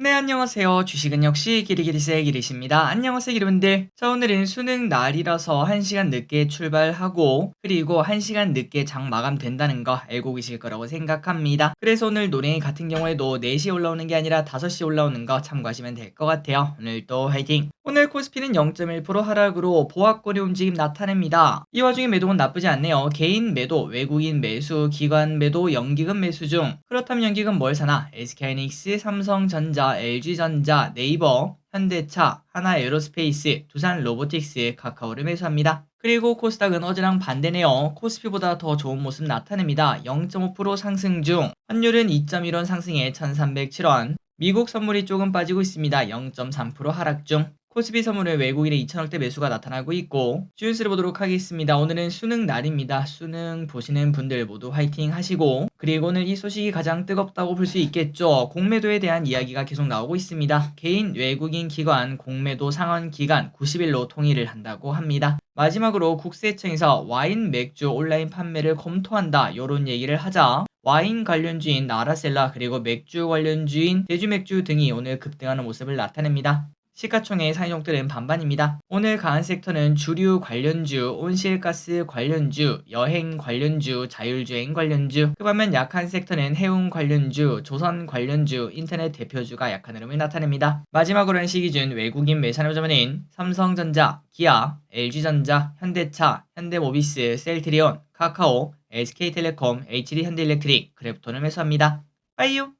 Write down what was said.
네, 안녕하세요. 주식은 역시 기리기리세 기리십니다. 안녕하세요, 여러분들. 자, 오늘은 수능 날이라서 1시간 늦게 출발하고, 그리고 1시간 늦게 장 마감된다는 거 알고 계실 거라고 생각합니다. 그래서 오늘 노래 같은 경우에도 4시에 올라오는 게 아니라 5시에 올라오는 거 참고하시면 될 것 같아요. 오늘도 화이팅! 오늘 코스피는 0.1% 하락으로 보합거리 움직임 나타냅니다. 이 와중에 매도는 나쁘지 않네요. 개인 매도, 외국인 매수, 기관 매도, 연기금 매수 중. 그렇다면 연기금 뭘 사나? SK하이닉스, 삼성전자, LG전자, 네이버, 현대차, 하나에어로스페이스, 두산 로보틱스, 카카오를 매수합니다. 그리고 코스닥은 어제랑 반대네요. 코스피보다 더 좋은 모습 나타냅니다. 0.5% 상승 중. 환율은 2.1원 상승에 1307원. 미국 선물이 조금 빠지고 있습니다. 0.3% 하락 중. 코스피 선물에 외국인의 2천억대 매수가 나타나고 있고 주유스를 보도록 하겠습니다. 오늘은 수능 날입니다. 수능 보시는 분들 모두 화이팅 하시고 그리고 오늘 이 소식이 가장 뜨겁다고 볼 수 있겠죠. 공매도에 대한 이야기가 계속 나오고 있습니다. 개인 외국인 기관 공매도 상환 기간 90일로 통일을 한다고 합니다. 마지막으로 국세청에서 와인 맥주 온라인 판매를 검토한다 이런 얘기를 하자 와인 관련주인 나라셀라 그리고 맥주 관련주인 제주맥주 등이 오늘 급등하는 모습을 나타냅니다. 시가총액 상용들은 반반입니다. 오늘 강한 섹터는 주류 관련주, 온실가스 관련주, 여행 관련주, 자율주행 관련주. 그 반면 약한 섹터는 해운 관련주, 조선 관련주, 인터넷 대표주가 약한 흐름을 나타냅니다. 마지막으로는 시기준 외국인 매산호점은 삼성전자, 기아, LG전자, 현대차, 현대모비스, 셀트리온, 카카오, SK텔레콤, HD현대일렉트릭, 그래프톤을 매수합니다. 빠이요!